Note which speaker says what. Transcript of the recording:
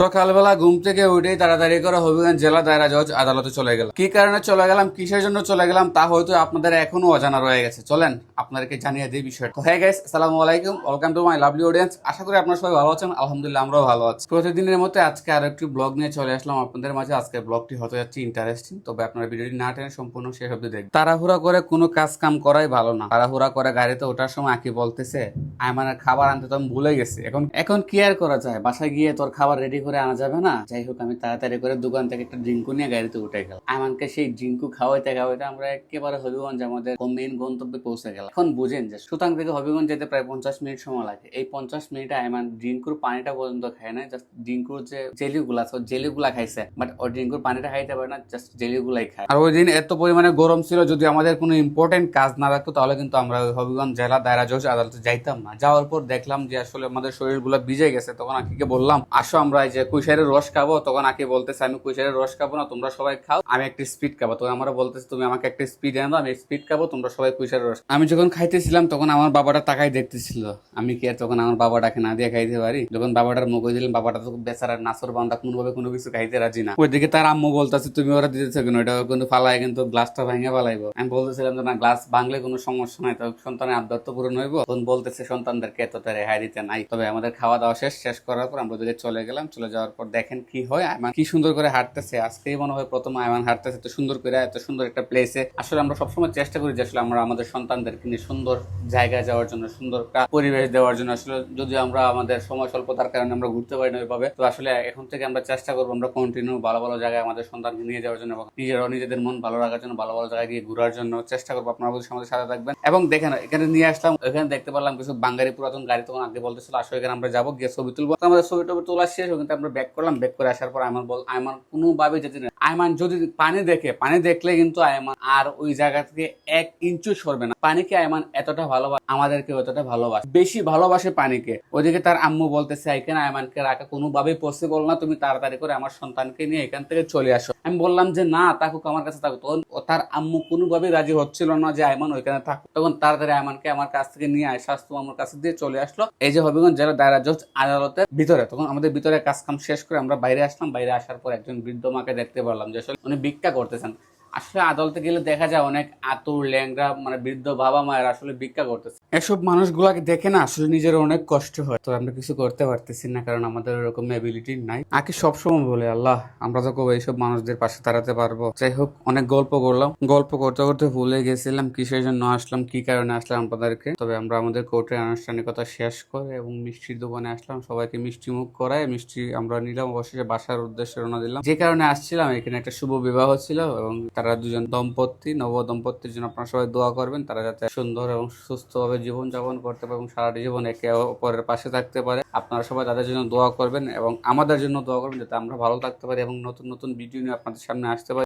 Speaker 1: সকালবেলা ঘুম থেকে উঠেই তাড়াতাড়ি করে হবিগঞ্জ জেলা দায়রা জজ আদালতে চলে গেলাম। কি কারণে চলে গেলাম? কিসের জন্য চলে গেলাম? তা হয়তো আপনাদের এখনও অজানা রয়ে গেছে। চলেন, আপনাদেরকে জানিয়ে দিই বিষয়টা। হ্যাঁ গাইস আসসালামু আলাইকুম। Welcome to my lovely audience আশা করি আপনারা সবাই ভালো আছেন। আলহামদুলিল্লাহ, আমরাও ভালো আছি। প্রতিদিনের মতো আজকে আরও একটি ব্লগ নিয়ে চলে আসলাম আপনাদের মাঝে। আজকে ব্লগটি হতে যাচ্ছে ইন্টারেস্টিং তবে আপনারা ভিডিওটি না টেনে সম্পূর্ণ শেষ অব্দি দেখবেন। তাড়াহুড়া করে কোনো কাজ কাম করাই ভালো না। তাড়াহুড়া করে গাড়িতে ওঠার সময় আঁকি বলতেছে আয়মানের খাবার আনতে তো আমি ভুলে গেছি। এখন এখন কি আর করা যায়? বাসায় গিয়ে তোর খাবার রেডি করে আনা যাবে না? যাই হোক, আমি তাড়াতাড়ি করে দোকান থেকে একটা ড্রিঙ্কু নিয়ে গাড়িতে উঠে গেলাম। আয়মানকে সেই ড্রিঙ্কু খাওয়াইতে খাওয়াইতে আমরা একেবারে হবিগঞ্জ আমাদের মেইন গন্তব্যে পৌঁছে গেলাম। এখন বুঝেন যে সুতাং থেকে হবিগঞ্জ যেতে প্রায় পঞ্চাশ মিনিট সময় লাগে। এই পঞ্চাশ মিনিটে আয়মান ড্রিঙ্কুর পানিটা পর্যন্ত খায় না জাস্ট ড্রিঙ্কুর যে জেলি গুলা আছে জেলি গুলা খাইছে। বাট ওই ড্রিঙ্কুর পানিটা খাইতে পারে না জাস্ট জেলি গুলাই খায়। আর ওই দিন এত পরিমাণে গরম ছিল, যদি আমাদের কোনো ইম্পর্টেন্ট কাজ না রাখতো তাহলে কিন্তু আমরা হবিগঞ্জ জেলা দায়রা জজ আদালতে যাইতাম না। যাওয়ার পর দেখলাম যে আসলে আমাদের শরীরগুলো ভিজে গেছে, তখন আকিকে বললাম, আসো আমরা এই যে কুইশারের রস খাব, তখন আকি বলতেছে, আমি কুইশারের রস খাব না, তোমরা সবাই খাও, আমি একটা স্পিড খাব। তো আমরা বলতেছে, তুমি আমাকে একটা স্পিড এনে দাও, আমি স্পিড খাব, তোমরা সবাই কুইশারের রস আমি যখন খাইতেছিলাম, তখন আমার বাবাটা তাকাই দেখতেছিল। আমি কি আর তখন আমার বাবাটাকে না দিয়ে খাইতে পারি? যখন বাবাটার মুখ দিলাম বাবাটা তো বেচারা নাসর বান্দা, কোনোভাবে কোনো কিছু খাইতে রাজি না। ওইদিকে তার আম্মু বলতেছে, তুমি ওরা দিতেছো কেন? এটা কিন্তু ফালাই কিন্তু গ্লাসটা ভাঙে ফালাইবো। আমি বলতেছিলাম যে, না, গ্লাস ভাঙলে কোনো সমস্যা নাই, তবে সন্তানের আবদার তো পূরণ হইব। তখন বলতেছে, সন্তানদেরকে এতটা রেহাই দিতে নাই। তবে আমাদের খাওয়া দাওয়া শেষ শেষ করার পর আমরা ওদিকে চলে গেলাম, চলে যাওয়ার পর দেখেন কি হয়, আয়মান কি সুন্দর করে হাঁটতেছে। আজকেই মনে হয় প্রথম আয়মান হাঁটতেছে, এত সুন্দর করে, এত সুন্দর একটা প্লেসে আসলে আমরা সবসময় চেষ্টা করি যে আসলে আমরা আমাদের সন্তানদেরকে নিয়ে সুন্দর জায়গায় যাওয়ার জন্য, সুন্দর পরিবেশ দেওয়ার জন্য। আসলে যদি আমরা আমাদের সময় স্বল্পতার কারণে আমরা ঘুরতে পারি না ওইভাবে, তো আসলে এখন থেকে আমরা চেষ্টা করব আমরা কন্টিনিউ ভালো ভালো জায়গায় আমাদের সন্তানকে নিয়ে যাওয়ার জন্য এবং নিজেরাও নিজেদের মন ভালো রাখার জন্য, ভালো ভালো জায়গায় গিয়ে ঘোরার জন্য চেষ্টা করব। আপনারা অবশ্যই আমাদের সাথে থাকবেন। এবং দেখেন, এখানে নিয়ে আসলাম এখানে দেখতে পারলাম কিছু বাঙালি পুরাতন গাড়ি। তখন আগে বলতেছিল আসলে এখানে, আমরা যাব, গিয়ে ছবি তুলবো। আমাদের ছবি টবি তোলা শেষ কিন্তু আমরা ব্যাক করলাম ব্যাক করে আসার পর আমার বল আমার কোনোভাবে যদি আয়মান যদি পানি দেখে, পানি দেখলে কিন্তু আয়মান আর ওই জায়গা থেকে এক ইঞ্চু সরবে না। পানিকে আয়মান এতটা ভালোবাসে, আমাদেরকে এতটা ভালোবাসে। বেশি ভালোবাসে পানিকে। ওদিকে তার আম্মু বলতেছে এখানে আয়মানকে রাখা? কোনোভাবেই পসিবল না। তুমি তাড়াতাড়ি করে আমার সন্তানকে নিয়ে এখান থেকে চলে আসো। আমি বললাম যে, না, থাকুক, আমার কাছে থাকুক। তখন তার আম্মু কোনোভাবেই রাজি হচ্ছিল না যে আয়মান ওইখানে থাকুক। তখন তাড়াতাড়ি আয়মানকে আমার কাছ থেকে নিয়ে আয় স্বাস্থ্য আমার কাছে দিয়ে চলে আসলো। এই যে হবিগঞ্জ জেলা দায়রা জজ আদালতের ভিতরে, তখন আমাদের ভিতরে কাজ কাম শেষ করে আমরা বাইরে আসলাম। বাইরে আসার পর একজন বৃদ্ধ মাকে দেখতে পারলাম যে আসলে উনি ভিক্ষা করতেছেন। আসলে আদালতে গেলে দেখা যায় অনেক আতুর ল্যাংরা মানে বৃদ্ধ বাবা মায়ের আসলে ভিক্ষা করতেছে। এসব মানুষগুলাকে দেখে না আসলে নিজের অনেক কষ্ট হয়। তো আমরা কিছু করতে পারতেছি না, কারণ আমাদের ওরকম এবিলিটি নাই। আগে সবসময় বলে, আল্লাহ, আমরা তো কবে এইসব মানুষদের পাশে দাঁড়াতে পারব? যাই হোক, অনেক গল্প করলাম। গল্প করতে করতে ভুলে গেছিলাম, কিসের জন্য আসলাম, কি কারণে আসলাম আপনাদেরকে। তবে আমরা আমাদের কোর্টের আনুষ্ঠানিকতা শেষ করে এবং মিষ্টির দোকানে আসলাম। সবাইকে মিষ্টি মুখ করায়, মিষ্টি আমরা নিলাম, অবশেষে বাসার উদ্দেশ্যে রওনা দিলাম। যে কারণে আসছিলাম, এখানে একটা শুভ বিবাহ ছিল এবং দুজন দম্পতি, নব দম্পতির জন্য আপনারা সবাই দোয়া করবেন, তারা যাতে সুন্দর এবং সুস্থভাবে জীবন যাপন করতে পারে এবং সারা জীবন একে অপরের পাশে থাকতে পারে। আপনারা সবাই তাদের জন্য দোয়া করবেন এবং আমাদের জন্য দোয়া করবেন, যাতে আমরা ভালো থাকতে পারি এবং নতুন নতুন ভিডিও নিয়ে আপনাদের সামনে আসতে পারি।